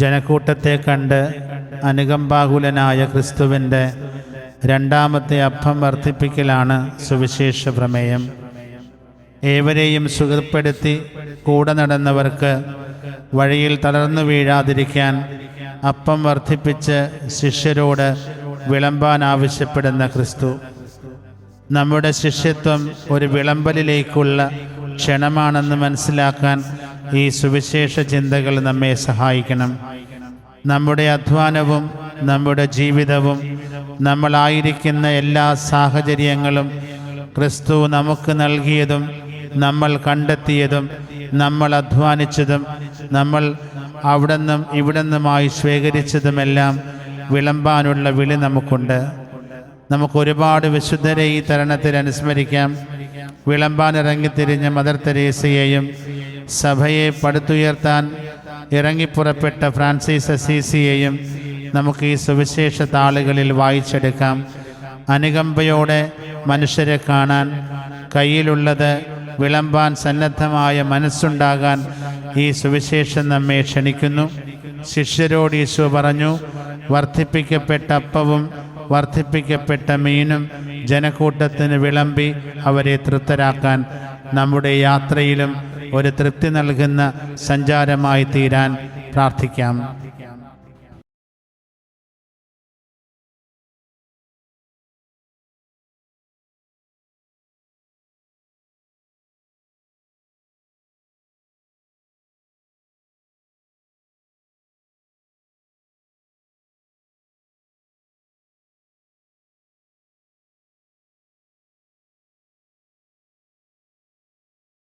ജനക്കൂട്ടത്തെ കണ്ട് അനുകമ്പാകുലനായ ക്രിസ്തുവിന്റെ രണ്ടാമത്തെ അപ്പം വർദ്ധിപ്പിക്കലാണ് സുവിശേഷ പ്രമേയം. ഏവരെയും സുഖപ്പെടുത്തി കൂടെ നടന്നവർക്ക് വഴിയിൽ തളർന്നു വീഴാതിരിക്കാൻ അപ്പം വർദ്ധിപ്പിച്ച് ശിഷ്യരോട് വിളമ്പാൻ ആവശ്യപ്പെടുന്ന ക്രിസ്തു. നമ്മുടെ ശിഷ്യത്വം ഒരു വിളമ്പലിലേക്കുള്ള ക്ഷണമാണെന്ന് മനസ്സിലാക്കാൻ ഈ സുവിശേഷ ചിന്തകൾ നമ്മെ സഹായിക്കണം. നമ്മുടെ അധ്വാനവും നമ്മുടെ ജീവിതവും നമ്മളായിരിക്കുന്ന എല്ലാ സാഹചര്യങ്ങളും ക്രിസ്തു നമുക്ക് നൽകിയതും നമ്മൾ കണ്ടെത്തിയതും നമ്മൾ അധ്വാനിച്ചതും നമ്മൾ അവിടെ നിന്നും ഇവിടെ നിന്നുമായി സ്വീകരിച്ചതുമെല്ലാം വിളമ്പാനുള്ള വിളി നമുക്കുണ്ട്. നമുക്കൊരുപാട് വിശുദ്ധരെ ഈ തരണത്തിൽ അനുസ്മരിക്കാം. വിളമ്പാൻ ഇറങ്ങിത്തിരിഞ്ഞ മദർ തെരേസയെയും സഭയെ പടുത്തുയർത്താൻ ഇറങ്ങിപ്പുറപ്പെട്ട ഫ്രാൻസിസ് അസീസിയെയും നമുക്ക് ഈ സുവിശേഷ താളുകളിൽ വായിച്ചെടുക്കാം. അനുകമ്പയോടെ മനുഷ്യരെ കാണാൻ കയ്യിലുള്ളത് വിളമ്പാൻ സന്നദ്ധമായ മനസ്സുണ്ടാകാൻ ഈ സുവിശേഷം നമ്മെ ക്ഷണിക്കുന്നു. ശിഷ്യരോട് ഈശോ പറഞ്ഞു വർദ്ധിപ്പിക്കപ്പെട്ട അപ്പവും വർദ്ധിപ്പിക്കപ്പെട്ട മീനും ജനക്കൂട്ടത്തിന് വിളമ്പി അവരെ തൃപ്തരാക്കാൻ നമ്മുടെ യാത്രയിലും ഒരു തൃപ്തി നൽകുന്ന സഞ്ചാരമായി തീരാൻ പ്രാർത്ഥിക്കാം.